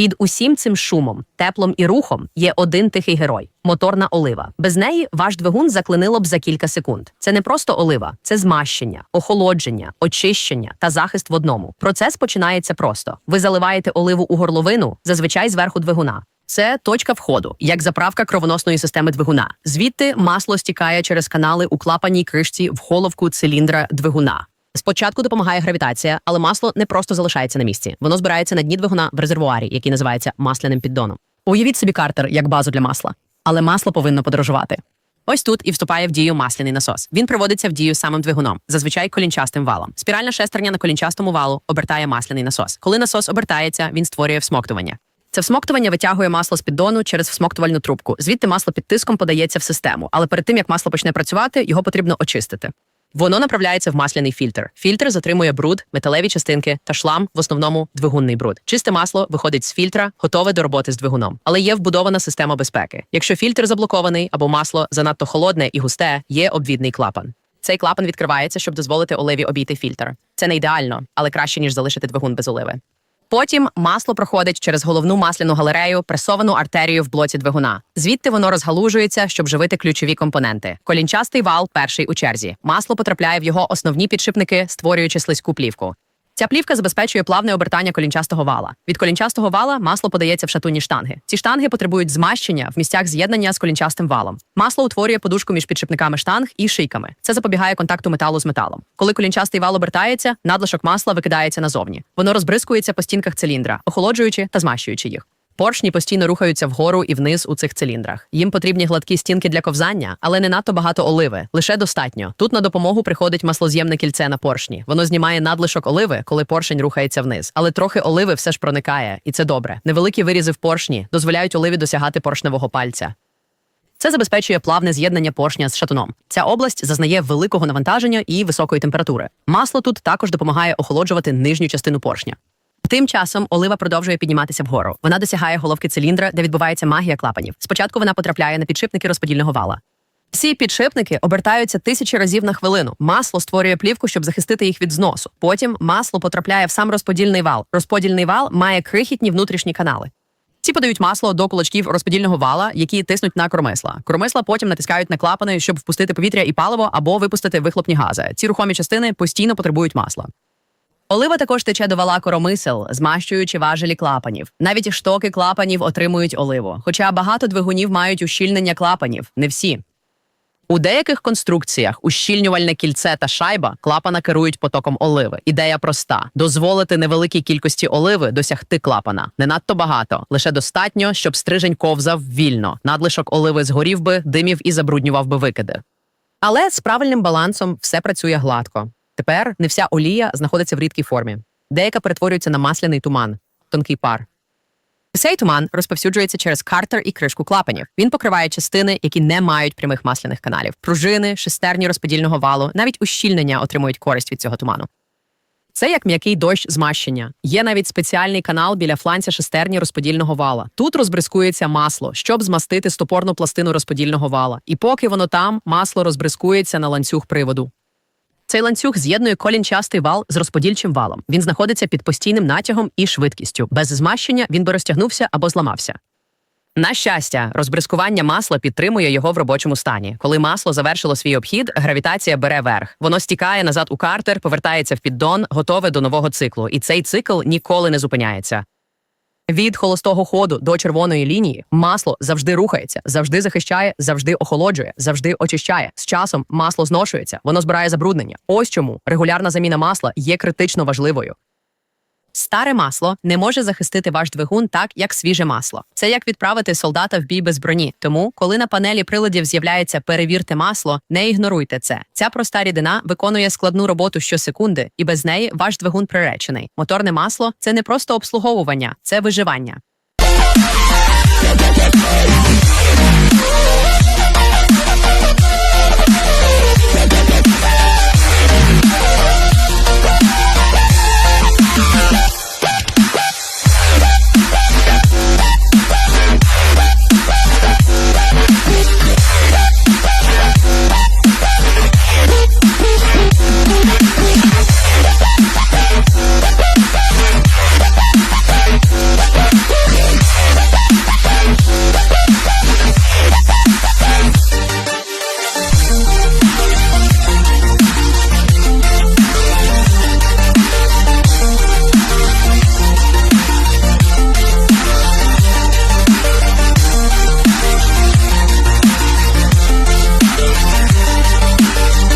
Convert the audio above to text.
Під усім цим шумом, теплом і рухом є один тихий герой моторна олива. Без неї ваш двигун заклинило б за кілька секунд. Це не просто олива, це змащення, охолодження, очищення та захист в одному. Процес починається просто: ви заливаєте оливу у горловину, зазвичай зверху двигуна. Це точка входу, як заправка кровоносної системи двигуна. Звідти масло стікає через канали у клапаній кришці в головку циліндра двигуна. Спочатку допомагає гравітація, але масло не просто залишається на місці. Воно збирається на дні двигуна в резервуарі, який називається масляним піддоном. Уявіть собі картер як базу для масла, але масло повинно подорожувати. Ось тут і вступає в дію масляний насос. Він приводиться в дію самим двигуном, зазвичай колінчастим валом. Спіральна шестерня на колінчастому валу обертає масляний насос. Коли насос обертається, він створює всмоктування. Це всмоктування витягує масло з піддону через всмоктувальну трубку. Звідти масло під тиском подається в систему, але перед тим як масло почне працювати, його потрібно очистити. Воно направляється в масляний фільтр. Фільтр затримує бруд, металеві частинки та шлам, в основному двигунний бруд. Чисте масло виходить з фільтра, готове до роботи з двигуном. Але є вбудована система безпеки. Якщо фільтр заблокований або масло занадто холодне і густе, є обвідний клапан. Цей клапан відкривається, щоб дозволити оливі обійти фільтр. Це не ідеально, але краще ніж залишити двигун без оливи. Потім масло проходить через головну масляну галерею, пресовану артерію в блоці двигуна. Звідти воно розгалужується, щоб живити ключові компоненти. Колінчастий вал перший у черзі. Масло потрапляє в його основні підшипники, створюючи слизьку плівку. Ця плівка забезпечує плавне обертання колінчастого вала. Від колінчастого вала масло подається в шатунні штанги. Ці штанги потребують змащення в місцях з'єднання з колінчастим валом. Масло утворює подушку між підшипниками штанг і шийками. Це запобігає контакту металу з металом. Коли колінчастий вал обертається, надлишок масла викидається назовні. Воно розбризкується по стінках циліндра, охолоджуючи та змащуючи їх. Поршні постійно рухаються вгору і вниз у цих циліндрах. Їм потрібні гладкі стінки для ковзання, але не надто багато оливи. Лише достатньо. Тут на допомогу приходить маслоз'ємне кільце на поршні. Воно знімає надлишок оливи, коли поршень рухається вниз. Але трохи оливи все ж проникає, і це добре. Невеликі вирізи в поршні дозволяють оливі досягати поршневого пальця. Це забезпечує плавне з'єднання поршня з шатуном. Ця область зазнає великого навантаження і високої температури. Масло тут також допомагає охолоджувати нижню частину поршня. Тим часом олива продовжує підніматися вгору. Вона досягає головки циліндра, де відбувається магія клапанів. Спочатку вона потрапляє на підшипники розподільного вала. Ці підшипники обертаються тисячі разів на хвилину. Масло створює плівку, щоб захистити їх від зносу. Потім масло потрапляє в сам розподільний вал. Розподільний вал має крихітні внутрішні канали. Ці подають масло до кулачків розподільного вала, які тиснуть на кормисла. Кормисла потім натискають на клапани, щоб впустити повітря і паливо або випустити вихлопні гази. Ці рухомі частини постійно потребують масла. Олива також тече до вала коромисел, змащуючи важелі клапанів. Навіть штоки клапанів отримують оливу. Хоча багато двигунів мають ущільнення клапанів, не всі. У деяких конструкціях ущільнювальне кільце та шайба клапана керують потоком оливи. Ідея проста: дозволити невеликій кількості оливи досягти клапана. Не надто багато, лише достатньо, щоб стрижень ковзав вільно. Надлишок оливи згорів би, димів і забруднював би викиди. Але з правильним балансом все працює гладко. Тепер не вся олія знаходиться в рідкій формі. Деяка перетворюється на масляний туман, тонкий пар. Цей туман розповсюджується через картер і кришку клапанів. Він покриває частини, які не мають прямих масляних каналів. Пружини, шестерні розподільного валу, навіть ущільнення отримують користь від цього туману. Це як м'який дощ змащення. Є навіть спеціальний канал біля фланця шестерні розподільного вала. Тут розбризкується масло, щоб змастити стопорну пластину розподільного вала. І поки воно там, масло розбризкується на ланцюг приводу. Цей ланцюг з'єднує колінчастий вал з розподільчим валом. Він знаходиться під постійним натягом і швидкістю. Без змащення він би розтягнувся або зламався. На щастя, розбризкування масла підтримує його в робочому стані. Коли масло завершило свій обхід, гравітація бере верх. Воно стікає назад у картер, повертається в піддон, готове до нового циклу. І цей цикл ніколи не зупиняється. Від холостого ходу до червоної лінії масло завжди рухається, завжди захищає, завжди охолоджує, завжди очищає. З часом масло зношується, воно збирає забруднення. Ось чому регулярна заміна масла є критично важливою. Старе масло не може захистити ваш двигун так, як свіже масло. Це як відправити солдата в бій без броні. Тому, коли на панелі приладів з'являється перевірте масло, не ігноруйте це. Ця проста рідина виконує складну роботу щосекунди, і без неї ваш двигун приречений. Моторне масло це не просто обслуговування, це виживання.